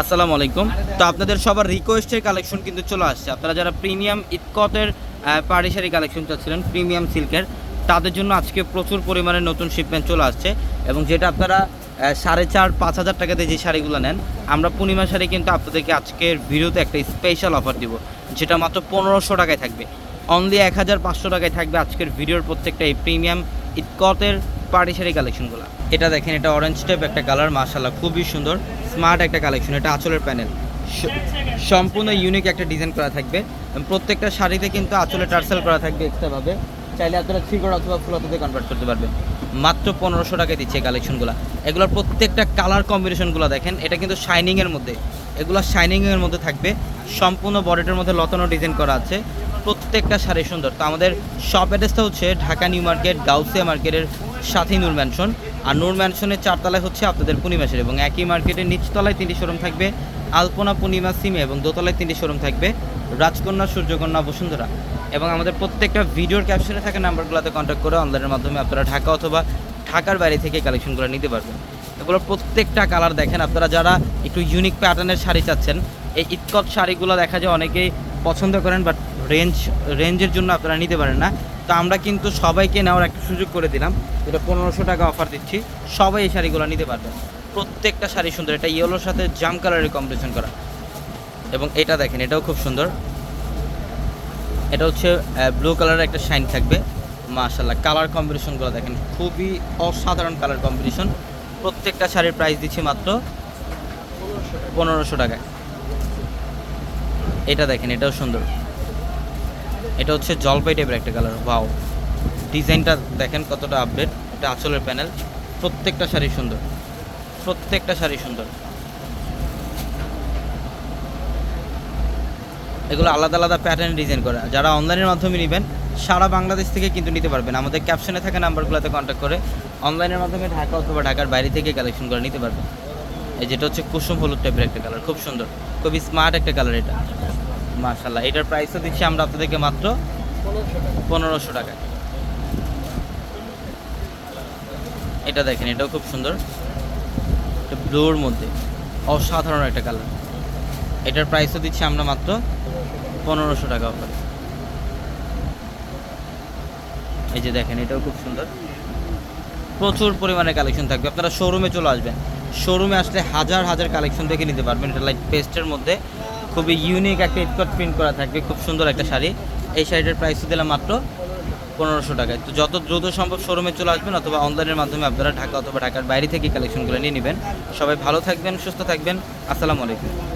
আসসালামু আলাইকুম। তো আপনাদের সবার রিকোয়েস্টের কালেকশন কিন্তু চলে আসছে। আপনারা যারা প্রিমিয়াম ইটকটের পাড়ি শাড়ি কালেকশন চাচ্ছিলেন প্রিমিয়াম সিল্কের তাদের জন্য আজকে প্রচুর পরিমাণে নতুন শিপমেন্ট চলে আসছে এবং যেটা আপনারা সাড়ে চার, পাঁচ হাজার টাকাতে যে শাড়িগুলো নেন, আমরা পূর্ণিমা শাড়ি কিন্তু আপনাদেরকে আজকের ভিডিওতে একটা স্পেশাল অফার দিব, যেটা মাত্র পনেরোশো টাকায় থাকবে। অনলি এক হাজার পাঁচশো টাকায় থাকবে আজকের ভিডিওর প্রত্যেকটা এই প্রিমিয়াম ইটকটের পাড়ি শাড়ি কালেকশনগুলো এটা দেখেন, এটা অরেঞ্জ টাইপ একটা কালার মাশাল্লাহ খুবই সুন্দর। স্মার্ট একটা কালেকশন, এটা আঁচলের প্যানেল। সম্পূর্ণ ইউনিক একটা ডিজাইন করা থাকবে। প্রত্যেকটা শাড়িতে কিন্তু আঁচলে টার্সেল করা থাকবে এক্সট্রাভাবে চাইলে আপনারা থ্রি করা অথবা ফুল কনভার্ট করতে পারবেন। মাত্র পনেরোশো টাকায় দিচ্ছে কালেকশনগুলো। এগুলোর প্রত্যেকটা কালার কম্বিনেশনগুলো দেখেন, এটা কিন্তু শাইনিংয়ের মধ্যে। এগুলো শাইনিংয়ের মধ্যে থাকবে। সম্পূর্ণ বডিটার মধ্যে লতানো ডিজাইন করা আছে। প্রত্যেকটা শাড়ি সুন্দর। তো আমাদের শপ অ্যাড্রেসটা হচ্ছে ঢাকা নিউ মার্কেট, গাউসিয়া মার্কেটের সাথেই নূর ম্যানশন আর নূর ম্যানশনের চারতলায় হচ্ছে আপনাদের পূর্ণিমাসের এবং একই মার্কেটের নিচতলায় তিনটি শোরুম থাকবে। আলপনা, পূর্ণিমা, সিমে এবং দোতলায় তিনটি শোরুম থাকবে। রাজকন্যা, সূর্যকন্যা, বসুন্ধরা এবং আমাদের প্রত্যেকটা ভিডিওর ক্যাপশনে থাকা নাম্বারগুলোতে কন্ট্যাক্ট করে অনলাইনের মাধ্যমে আপনারা ঢাকা অথবা ঢাকার বাইরে থেকে কালেকশনগুলো নিতে পারবেন। এগুলোর প্রত্যেকটা কালার দেখেন আপনারা যারা একটু ইউনিক প্যাটার্নের শাড়ি চাচ্ছেন, এই ইটকট শাড়িগুলো দেখা যায় অনেকেই পছন্দ করেন বাট রেঞ্জ রেঞ্জের জন্য আপনারা নিতে পারেন না। তো আমরা কিন্তু সবাইকে নেওয়ার একটা সুযোগ করে দিলাম। এটা পনেরোশো টাকা অফার দিচ্ছি। সবাই এই শাড়িগুলো নিতে পারবেন। প্রত্যেকটা শাড়ি সুন্দর। এটা ইয়েলোর সাথে জাম কালারের কম্বিনেশন করা। এবং এটা দেখেন, এটাও খুব সুন্দর। এটা হচ্ছে ব্লু কালারের একটা শাইন থাকবে। মাশাল্লাহ কালার কম্বিনেশনগুলো দেখেন, খুবই অসাধারণ কালার কম্বিনেশন প্রত্যেকটা শাড়ির প্রাইস দিচ্ছি মাত্র পনেরোশো টাকায়। এটা দেখেন, এটাও সুন্দর। এটা হচ্ছে জলপাই টাইপের একটা কালার ওয়াও ডিজাইনটা দেখেন কতটা আপডেট এটা আঁচলের প্যানেল প্রত্যেকটা শাড়ি সুন্দর, প্রত্যেকটা শাড়ি সুন্দর। এগুলো আলাদা আলাদা প্যাটার্ন ডিজাইন করা। যারা অনলাইনের মাধ্যমে নেবেন, সারা বাংলাদেশ থেকে কিন্তু নিতে পারবেন। আমাদের ক্যাপশনে থাকা নাম্বারগুলোতে কন্ট্যাক্ট করে অনলাইনের মাধ্যমে ঢাকা অথবা ঢাকার বাইরে থেকে কালেকশন করে নিতে পারবেন। এই যেটা হচ্ছে কুসুম হলুদ টাইপের একটা কালার খুব সুন্দর। খুবই স্মার্ট একটা কালার এটা। মাশাল্লাহ এটার প্রাইসও দিচ্ছি আমরা আপনাদেরকে মাত্র পনেরোশো টাকা। এটা দেখেন, এটাও খুব সুন্দর। ব্লুর মধ্যে, অসাধারণ একটা কালার এটার প্রাইসও দিচ্ছি আমরা মাত্র পনেরোশো টাকা অফারে এই যে দেখেন, এটাও খুব সুন্দর। প্রচুর পরিমাণে কালেকশন থাকবে। আপনারা শোরুমে চলে আসবেন। শোরুমে আসলে হাজার হাজার কালেকশন দেখে নিতে পারবেন। এটা লাইক পেস্টের মধ্যে। খুবই ইউনিক একটা ইটকট প্রিন্ট করা থাকবে। খুব সুন্দর একটা শাড়ি। এই শাড়িটার প্রাইস দিলাম মাত্র পনেরোশো টাকায় তো যত দ্রুত সম্ভব শোরুমে চলে আসবেন অথবা অনলাইনের মাধ্যমে আপনারা ঢাকা অথবা ঢাকার বাইরে থেকে কালেকশনগুলো নিয়ে নেবেন। সবাই ভালো থাকবেন, সুস্থ থাকবেন। আসসালামু আলাইকুম।